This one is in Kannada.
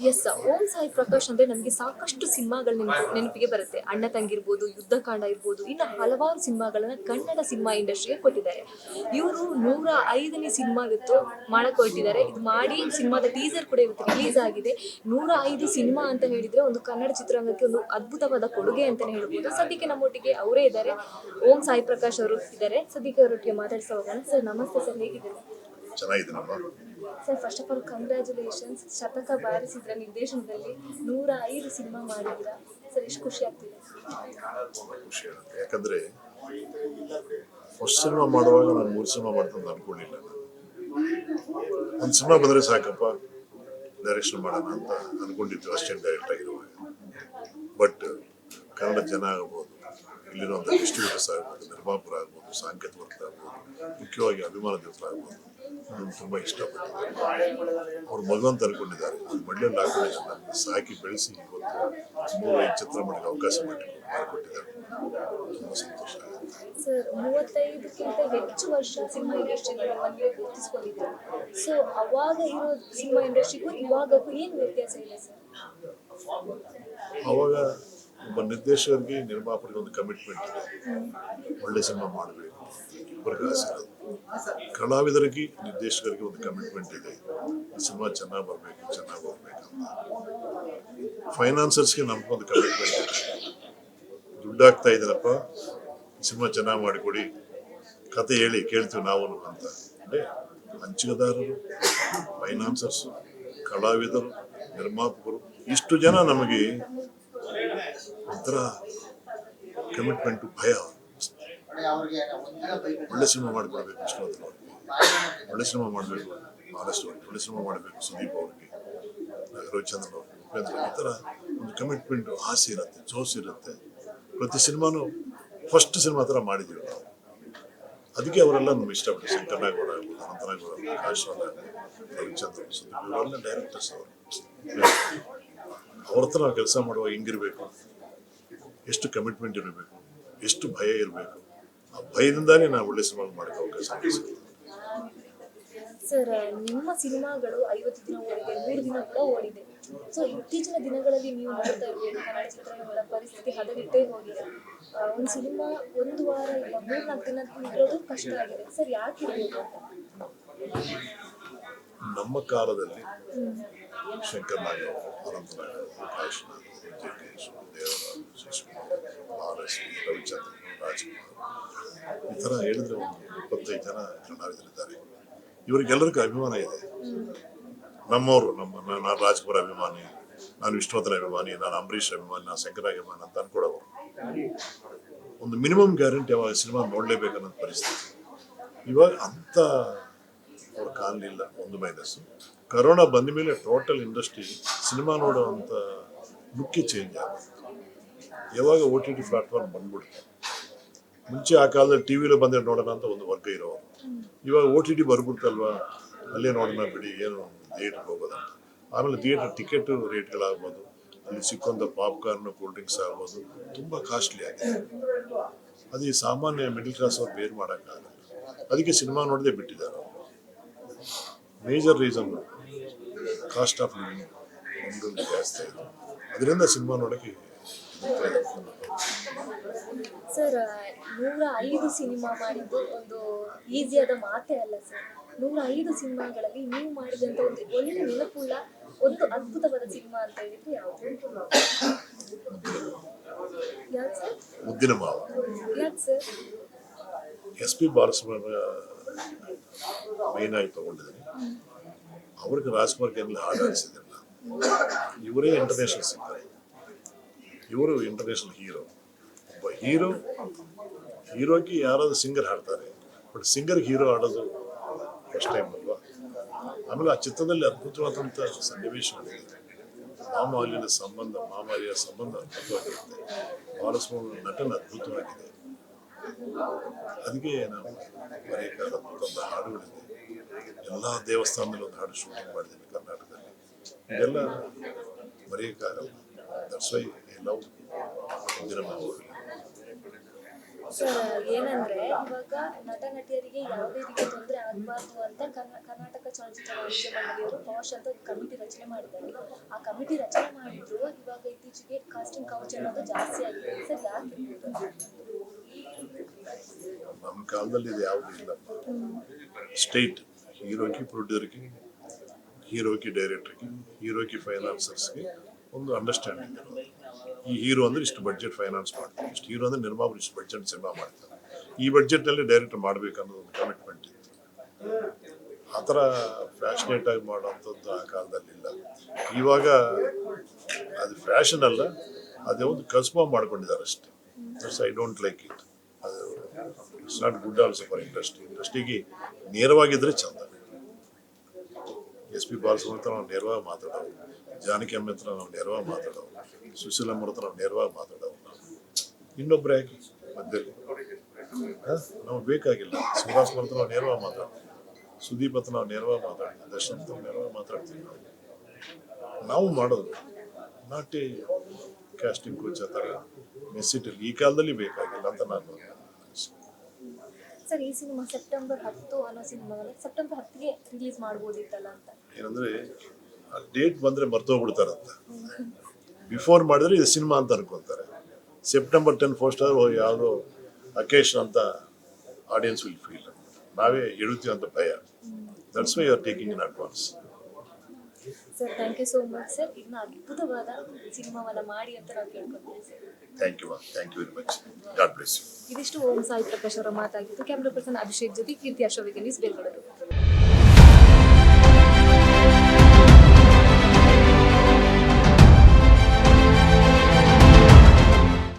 ಎಸ್ ಓಂ ಸಾಯಿ ಪ್ರಕಾಶ್ ಅಂದ್ರೆ ನಮಗೆ ಸಾಕಷ್ಟು ಸಿನಿಮಾಗಳು ನೆನಪು, ನೆನಪಿಗೆ ಬರುತ್ತೆ. ಅಣ್ಣ ತಂಗಿರ್ಬೋದು, ಯುದ್ಧಕಾಂಡ ಇರ್ಬೋದು, ಇನ್ನು ಹಲವಾರು ಸಿನಿಮಾಗಳನ್ನ ಕನ್ನಡ ಸಿನಿಮಾ ಇಂಡಸ್ಟ್ರಿಗೆ ಕೊಟ್ಟಿದ್ದಾರೆ. ಇವರು ನೂರ ಐದನೇ ಸಿನಿಮಾ ಇವತ್ತು ಮಾಡಕ್ ಹೊರಟಿದ್ದಾರೆ. ಇದು ಮಾಡಿ ಸಿನಿಮಾದ ಟೀಸರ್ ಕೂಡ ಇವತ್ತು ರಿಲೀಸ್ ಆಗಿದೆ. ನೂರ ಐದು ಸಿನಿಮಾ ಅಂತ ಹೇಳಿದ್ರೆ ಒಂದು ಕನ್ನಡ ಚಿತ್ರರಂಗಕ್ಕೆ ಒಂದು ಅದ್ಭುತವಾದ ಕೊಡುಗೆ ಅಂತಾನೆ ಹೇಳ್ಬೋದು. ಸದ್ಯಕ್ಕೆ ನಮ್ಮೊಟ್ಟಿಗೆ ಅವರೇ ಇದ್ದಾರೆ. ಓಂ ಸಾಯಿ ಪ್ರಕಾಶ್ ಅವರು ಇದ್ದಾರೆ. ಸದ್ಯಕ್ಕೆ ಅವರೊಟ್ಟಿಗೆ ಮಾತಾಡಿಸೋ ಹೋಗೋಣ ಸರ್, ನಮಸ್ತೆ ಸರ್. ಹೇಗಿದ್ದಾರೆ? ಚೆನ್ನಾಗಿದ್ದೀನಮ್ಮ sir first of all congratulations ಶತಕ ಬಾರಿಸಿದ್ರ ನಿರ್ದೇಶನದಲ್ಲಿ ನೂರ ಐದು ಸಿನಿಮಾ ಮಾಡಿದ್ದೀರಾ? ಸರ್ ಎಷ್ಟು ಖುಷಿ ಆಗ್ತಿದೆ? ಖುಷಿ ಆಗುತ್ತೆ ಯಾಕಂದ್ರೆ ಫಸ್ಟ್ ಸಿನಿಮಾ ಮಾಡುವಾಗ ನಾನು ಮೂರು ಸಿನಿಮಾ ಮಾಡ್ತಂತ ಅನ್ಕೊಂಡಿಲ್ಲ ಒಂದು ಸಿನಿಮಾ ಬಂದರೆ ಸಾಕಪ್ಪ ಡೈರೆಕ್ಷನ್ ಮಾಡೋಣ ಅಂತ ಅನ್ಕೊಂಡಿತ್ತು ಅಷ್ಟೇ ಡೈರೆಕ್ಟ್ ಆಗಿರುವಾಗ. ಬಟ್ ಕನ್ನಡ ಜನ ಆಗ್ಬೋದು ಇಲ್ಲಿರುವಂಥ ಡಿಸ್ಟ್ರಿಬ್ಯೂಟರ್ಸ್ ಆಗ್ಬೋದು ನಿರ್ಮಾಪುರ ಆಗ್ಬೋದು ಸಾಂಕೇತ ವರ್ಗ ಆಗ್ಬೋದು ಮುಖ್ಯವಾಗಿ ಅಭಿಮಾನ ದೇವತರ ಆಗ್ಬೋದು ನಾನು ತುಂಬ ಇಷ್ಟಪಟ್ಟಿದ್ದಾರೆ. ಅವ್ರು ಮಗು ಅಂತ ಅನ್ಕೊಂಡಿದ್ದಾರೆ. ಮಡ್ಲಲ್ಲಿ ಹಾಕೊಂಡು ನನ್ನ ಸಾಕಿ ಬೆಳೆಸಿ ಇವತ್ತು ಮೂರು ಐದು ಚಿತ್ರ ಮಾಡಕ್ಕೆ ಅವಕಾಶ ಮಾಡಿ ಮಾಡಿಕೊಟ್ಟಿದ್ದಾರೆ. ತುಂಬ ಸಂತೋಷ ಸರ್ ಮೂವತ್ತೈದಕ್ಕಿಂತ ಹೆಚ್ಚು ವರ್ಷ ಸಿನಿಮಾ ಇಂಡಸ್ಟ್ರಿಗೆ ನಮಗೆ ಗುರುತಿಸ್ಕೊಂಡಿದ್ದೀರಾ. ಸೊ ಅವಾಗ ಇರೋ ಸಿನಿಮಾ ಇಂಡಸ್ಟ್ರಿಗೂ ಇವಾಗಕ್ಕೂ ಏನು ವ್ಯತ್ಯಾಸ ಇದೆ ಸರ್? ಅವಾಗ ಒಬ್ಬ ನಿರ್ದೇಶಕರಿಗೆ ನಿರ್ಮಾಪಕರಿಗೆ ಒಂದು ಕಮಿಟ್ಮೆಂಟ್ ಇದೆ. ಒಳ್ಳೆ ಸಿನಿಮಾ ಮಾಡಬೇಕು ಕಲಾವಿದರಿಗೆ, ನಿರ್ದೇಶಕರಿಗೆ ಒಂದು ಕಮಿಟ್ಮೆಂಟ್ ಇದೆ. ಸಿನಿಮಾ ಚೆನ್ನಾಗಿ ಬರಬೇಕು ಚೆನ್ನಾಗಿ ಬರಬೇಕು ಅಂತ. ಫೈನಾನ್ಸರ್ಸ್ಗೆ ನಮ್ಗೊಂದು ಕಮಿಟ್ಮೆಂಟ್ ಇದೆ. ದುಡ್ಡು ಹಾಕ್ತಾ ಇದ್ದೀರಪ್ಪ ಸಿನಿಮಾ ಚೆನ್ನಾಗಿ ಮಾಡಿಕೊಡಿ. ಕತೆ ಹೇಳಿ, ಕೇಳ್ತೀವಿ ನಾವು ಅಂತ. ಅಂದರೆ ಹಂಚಿಕೆದಾರರು ಫೈನಾನ್ಸರ್ಸು ಕಲಾವಿದರು, ನಿರ್ಮಾಪಕರು, ಇಷ್ಟು ಜನ ನಮಗೆ ಒಂಥರ ಕಮಿಟ್ಮೆಂಟು ಭಯ. ಒಳ್ಳೆ ಸಿನಿಮಾ ಮಾಡಿಕೊಡ್ಬೇಕು ವಿಷ್ಣುವರ್ಧನ್ ಅವ್ರಿಗೆ ಒಳ್ಳೆ ಸಿನಿಮಾ ಮಾಡಬೇಕು. ಬಹಳಷ್ಟು ಒಳ್ಳೆ ಸಿನಿಮಾ ಮಾಡಬೇಕು ಸುದೀಪ್ ಅವ್ರಿಗೆ ರವಿಚಂದ್ರನ್ ಅವ್ರಿಗೆ ಉಪೇಂದ್ರ ಈ ಥರ ಒಂದು ಕಮಿಟ್ಮೆಂಟು ಆಸೆ ಇರುತ್ತೆ ಜೋಸ್ ಇರುತ್ತೆ. ಪ್ರತಿ ಸಿನಿಮಾನು ಫಸ್ಟ್ ಸಿನಿಮಾ ಥರ ಮಾಡಿದ್ದೀವಿ ನಾವು. ಅದಕ್ಕೆ ಅವರೆಲ್ಲ ನಮ್ಗೆ ಇಷ್ಟಪಟ್ಟು ಶಂಕರನಾಗೌಡ ಆಗ್ಬೋದು ಅನಂತನಾಗೌಡ ಆಗ್ಬೋದು ಕಾಶ್ವಾಲ ಆಗ್ಬೋದು ರವಿಚಂದ್ರ ಸುದೀಪ್ ಇವರೆಲ್ಲ ಡೈರೆಕ್ಟರ್ಸ್ ಅವರು. ಅವ್ರ ಹತ್ರ ನಾವು ಕೆಲಸ ಮಾಡುವಾಗ ಹೆಂಗಿರ್ಬೇಕು. ಎಷ್ಟು ಕಮಿಟ್ಮೆಂಟ್ ಇರಬೇಕು ಎಷ್ಟು ಭಯ ಇರಬೇಕು ಆ ಭಯದಿಂದಾನೇ ನಾವು ಒಳ್ಳೆ ಸಿನಿಮಾ ಮಾಡೋಕ್ಕೆ ಅವಕಾಶ ಸರ್ ನಿಮ್ಮ ಸಿನಿಮಾಗಳು ಐವತ್ತು ದಿನ ಓಡಿದೆ ನೂರು ದಿನ ಕೂಡ ಓಡಿದೆ. ಸೊ ಇತ್ತೀಚಿನ ದಿನಗಳಲ್ಲಿ ನೀವು ನೋಡ್ತಾ ಇರ್ಬೋದು ಕನ್ನಡ ಚಿತ್ರರಂಗದ ಪರಿಸ್ಥಿತಿ ಹದಗೆಟ್ಟೇ ಹೋಗಿದೆ. ಒಂದು ಸಿನಿಮಾ ಒಂದು ವಾರ ಇಲ್ಲ ಮೂರ್ನಾಲ್ಕು ದಿನ ಇರೋದು ಕಷ್ಟ ಆಗಿದೆ. ಸರ್ ಯಾಕೆ ಇರಬೇಕು ಅಂತ? ನಮ್ಮ ಕಾಲದಲ್ಲಿ ಶಂಕರ್ ನಾಗ್ ಅವರು ಅನಂತನಾಗ್ ಕಾಶಿನಾಥ್ ಶಶಿಕುಮಾರ್ ರವಿಚಂದ್ರನ್ ರಾಜ್ಕುಮಾರ್ ಈ ಥರ ಹೇಳಿದ್ರೆ ಒಂದು ಇಪ್ಪತ್ತೈದು ಜನ ಕಲಾವಿದರಿದ್ದಾರೆ ಇವರಿಗೆಲ್ಲರಿಗೂ ಅಭಿಮಾನ ಇದೆ. ನಮ್ಮವರು, ನಮ್ಮ ನಾನು ರಾಜ್ಕುಮಾರ್ ಅಭಿಮಾನಿ, ನಾನು ವಿಷ್ಣುವರ್ಧನ್ ಅಭಿಮಾನಿ, ನಾನು ಅಂಬರೀಷ್ ಅಭಿಮಾನಿ, ನಾನು ಶಂಕರ ಅಭಿಮಾನಿ ಅಂತ ಅನ್ಕೊಡೋರು ಒಂದು ಮಿನಿಮಮ್ ಗ್ಯಾರಂಟಿ ಅವಾಗ ಸಿನಿಮಾ ನೋಡಲೇಬೇಕನ್ನೋ ಪರಿಸ್ಥಿತಿ. ಇವಾಗ ಅಂತ ಅವ್ರ ಕಾಲಿಲ್ಲ, ಒಂದು ಮೈನಸ್ಸು ಕರೋನಾ ಬಂದ ಮೇಲೆ ಟೋಟಲ್ ಇಂಡಸ್ಟ್ರಿ ಸಿನಿಮಾ ನೋಡುವಂತ ಮುಖ್ಯ ಚೇಂಜ್ ಆಗುತ್ತೆ ಯಾವಾಗ ಓ ಟಿ ಟಿ ಪ್ಲಾಟ್ಫಾರ್ಮ್ ಬಂದ್ಬಿಡುತ್ತೆ? ಮುಂಚೆ ಆ ಕಾಲದಲ್ಲಿ ಟಿ ವಿಲೇ ಬಂದರೆ ನೋಡೋಣ ಅಂತ ಒಂದು ವರ್ಗ ಇರೋರು. ಇವಾಗ ಓ ಟಿ ಟಿ ಬರ್ಬಿಡ್ತಲ್ವಾ? ಅಲ್ಲೇ ನೋಡೋಣ ಬಿಡಿ, ಏನು ಥಿಯೇಟ್ರಿಗೆ ಹೋಗೋದಂತ ಆಮೇಲೆ ಥಿಯೇಟರ್ ಟಿಕೆಟ್ ರೇಟ್ಗಳಾಗ್ಬೋದು, ಅಲ್ಲಿ ಸಿಕ್ಕಂಥ ಪಾಪ್ಕಾರ್ನ್ ಕೂಲ್ ಡ್ರಿಂಕ್ಸ್ ಆಗ್ಬೋದು, ತುಂಬ ಕಾಸ್ಟ್ಲಿ ಆಗಿದೆ. ಅದು ಈ ಸಾಮಾನ್ಯ ಮಿಡಲ್ ಕ್ಲಾಸ್ ಅವ್ರು ಬೇರ್ ಮಾಡೋಕ್ಕಾಗಲ್ಲ. ಅದಕ್ಕೆ ಸಿನಿಮಾ ನೋಡದೆ ಬಿಟ್ಟಿದ್ದಾರೆ major reason cost of living ಜಾಸ್ತಿ ಆಯಿತು ಅದರಿಂದ ಸಿನಿಮಾ ನೋಡೋಕ್ಕೆ ಸರ್ ನೂರ ಐದು ಸಿನಿಮಾ ಮಾಡಿದ್ದು ಒಂದು ಈಸಿಯಾದ ಮಾತೇ ಅಲ್ಲ ಸರ್. ನೂರ ಐದು ಸಿನಿಮಾಗಳಲ್ಲಿ ನೀವು ಮಾಡಿದಂಥ ಒಂದು ಒಳ್ಳೆ ನೆನಪುಳ್ಳ ಒಂದು ಅದ್ಭುತವಾದ ಸಿನಿಮಾ ಅಂತ ಹೇಳಿದ್ರೆ ಯಾವುದು? ಯಾಕೆ ಸರ್? ಮುದ್ದಿನ ಮಾವ. ಯಾಕೆ sir? S P Balasubrahmanya main ಆಗಿ ತಗೊಂಡಿದ್ದೀನಿ. ಅವ್ರಿಗೆ ರಾಜ್ಕುಮಾರ್ ಹಾಡು ಹಾಡಿಸಿದ್ದಿಲ್ಲ. ಇವರೇ ಇಂಟರ್ನ್ಯಾಷನಲ್ ಸಿಂಗರ್ ಇವರು ಇಂಟರ್ನ್ಯಾಷನಲ್ ಹೀರೋ ಒಬ್ಬ ಹೀರೋ ಹೀರೋಗೆ ಯಾರಾದರೂ ಸಿಂಗರ್ ಹಾಡ್ತಾರೆ. ಬಟ್ ಸಿಂಗರ್ ಹೀರೋ ಆಡೋದು ಫಸ್ಟ್ ಟೈಮ್ ಅಲ್ವಾ? ಆಮೇಲೆ ಆ ಚಿತ್ರದಲ್ಲಿ ಅದ್ಭುತವಾದಂಥ ಸನ್ನಿವೇಶಗಳಿದೆ ಮಾಮಾಲಿನ ಸಂಬಂಧ ಮಾಮಾಲಿಯ ಸಂಬಂಧ ಅದ್ಭುತವಾಗಿರುತ್ತೆ. ಬಾಲಸ್ವಾಮಿ ನಟನ ಅದ್ಭುತವಾಗಿದೆ. ಅದಕ್ಕೆ ನಾವು ಬರೆಯಕ್ಕಾಗದಂಥ ಹಾಡುಗಳಿದೆ. ಎಲ್ಲ ದೇವಸ್ಥಾನದಲ್ಲಿ ಒಂದು ಹಾಡು ಶೂಟಿಂಗ್ ಮಾಡಿದ್ದೀನಿ ಕರ್ನಾಟಕದಲ್ಲಿ. ಇದೆಲ್ಲ ಬರೆಯಕ್ಕಾಗಲ್ಲ ದಟ್ಸ್ ಸರ್ ಏನಂದ್ರೆ, ಇವಾಗ ನಟ ನಟಿಯರಿಗೆ ಯಾವುದೇ ರೀತಿಯ ತೊಂದರೆ ಆಗಬಾರ್ದು ಅಂತ ಕರ್ನಾಟಕ ಚಲನಚಿತ್ರ ವಾಣಿಜ್ಯ ಮಂಡಳಿಯವರು ಅಂತ ಕಮಿಟಿ ರಚನೆ ಮಾಡಿದ್ದಾರೆ. ಆ ಕಮಿಟಿ ರಚನೆ ಮಾಡಿದ್ರು, ಇವಾಗ ಇತ್ತೀಚೆಗೆ ಕಾಸ್ಟಿಂಗ್ ಕೌಚ್ ಅನ್ನೋದು ಜಾಸ್ತಿ ಆಗಿದೆ. ಸರ್, ಯಾಕೆ? ನಮ್ಮ ಕಾಲದಲ್ಲಿ ಇದು ಯಾವುದೂ ಇಲ್ಲ. ಸ್ಟೇಟ್ ಹೀರೋಕಿ ಪ್ರೊಡ್ಯೂಸರ್ಗೆ ಹೀರೋಕಿ ಡೈರೆಕ್ಟರ್ಗೆ ಹೀರೋಕಿ ಫೈನಾನ್ಸರ್ಸ್ಗೆ ಒಂದು ಅಂಡರ್ಸ್ಟ್ಯಾಂಡಿಂಗ್ ಇರೋದು. ಈ ಹೀರೋ ಅಂದ್ರೆ ಇಷ್ಟು ಬಡ್ಜೆಟ್ ಫೈನಾನ್ಸ್ ಮಾಡ್ತಾರೆ. ಇಷ್ಟು ಹೀರೋ ಅಂದ್ರೆ ನಿರ್ಮಾಪಕರು ಇಷ್ಟು ಬಡ್ಜೆಟ್ ಸಿನಿಮಾ ಮಾಡ್ತಾರೆ. ಈ ಬಡ್ಜೆಟ್ನಲ್ಲಿ ಡೈರೆಕ್ಟರ್ ಮಾಡಬೇಕು ಅನ್ನೋದು ಒಂದು ಕಮಿಟ್ಮೆಂಟ್ ಇತ್ತು. ಆ ಥರ ಫ್ಯಾಷನೇಟ್ ಆಗಿ ಮಾಡೋವಂಥದ್ದು ಆ ಕಾಲದಲ್ಲಿ ಇಲ್ಲ. ಇವಾಗ ಅದು ಫ್ಯಾಷನ್ ಅಲ್ಲ, ಅದೇ ಒಂದು ಕಸ್ಬ ಮಾಡ್ಕೊಂಡಿದ್ದಾರೆ ಅಷ್ಟೇ. That's I don't like it ಅದು it's not good also for industry ಇಂಡಸ್ಟ್ರಿಗೆ ನೇರವಾಗಿದ್ರೆ ಚಂದ. ಎಸ್ ಪಿ ಬಾಲಸುಬ್ರಹ್ಮಣ್ಯ ನಾವು ನೇರವಾಗಿ ಮಾತಾಡೋದು ಜಾನಕಿ ಅಮ್ಮ ಹತ್ರ ನಾವು ನೇರವಾಗಿ ಮಾತಾಡೋದು. ಸುಶೀಲಮ್ಮ ಹತ್ರ ನಾವು ನೇರವಾಗಿ ಮಾತಾಡೋದು. ಇನ್ನೊಬ್ರು ಯಾಕೆ ಮಧ್ಯದಲ್ಲಿ ನಾವು ಬೇಕಾಗಿಲ್ಲ. ಸುಭಾಷ್ ಹತ್ರ ನಾವು ನೇರವಾಗಿ ಮಾತಾಡ್ತೀವಿ ಸುದೀಪ್ ಹತ್ರ ನಾವು ನೇರವಾಗಿ ಮಾತಾಡ್ತೀವಿ ದರ್ಶನ್ ಹತ್ರ ನೇರವಾಗಿ ಮಾತಾಡ್ತೀವಿ ನಾವು. ನಾವು ಮಾಡೋದು. ನಾಟಿ ಕ್ಯಾಸ್ಟಿಂಗ್ ಕೋಚ್ ಆ ಥರ. ಮೆಸ್ಸಿಟಲ್ಲಿ ಈ ಕಾಲದಲ್ಲಿ ಬೇಕಾಗಿಲ್ಲ ಅಂತ ನಾನು ಸರ್ ಈ ಸಿನಿಮಾ ಸೆಪ್ಟೆಂಬರ್ ಹತ್ತು ಅನ್ನೋ ಸಿನಿಮಾ ಸೆಪ್ಟೆಂಬರ್ ಹತ್ತಿಗೆ ರಿಲೀಸ್ ಮಾಡ್ಬೋದಿತ್ತಲ್ಲ ಅಂತ? ಏನಂದ್ರೆ ಡೇಟ್ ಬಂದ್ರೆ ಮರ್ತೋಗ್ಬಿಡ್ತಾರಂತ ಬಿಫೋರ್ ಮಾಡಿದ್ರೆ ಇದು ಸಿನಿಮಾ ಅಂತ ಅನ್ಕೊಂತಾರೆ. ಸೆಪ್ಟೆಂಬರ್ ಟೆನ್ ಫಸ್ಟ್ ಯಾವುದೋ ಅಕೇಶನ್ ಅಂತ ಆಡಿಯನ್ಸ್ ವಿಲ್ ಫೀಲ್ ನಾವೇ ಹೇಳುತ್ತೀವಿ ಅಂತ ಭಯ. That's why are taking in advance sir thank you so much sir ಇನ್ನ ಅದ್ಭುತವಾದ ಸಿನಿಮಾವನ್ನ ಮಾಡಿ ಅಂತ ನಾವು ಕೇಳ್ಕೊತೀವಿ sir thank you thank you very much God bless you ಇದಿಷ್ಟು ಓಂ ಸಾಯಿ ಪ್ರಕಾಶ್ ಅವರ ಮಾತಾಗಿತ್ತು ಕ್ಯಾಮ್ರಾ ಪರ್ಸನ್ ಅಭಿಷೇಕ್ ಜೊತೆ ಕೀರ್ತಿ ಅಶೋಕ್ ನ್ಯೂಸ್ ಬೆಂಗಳೂರು.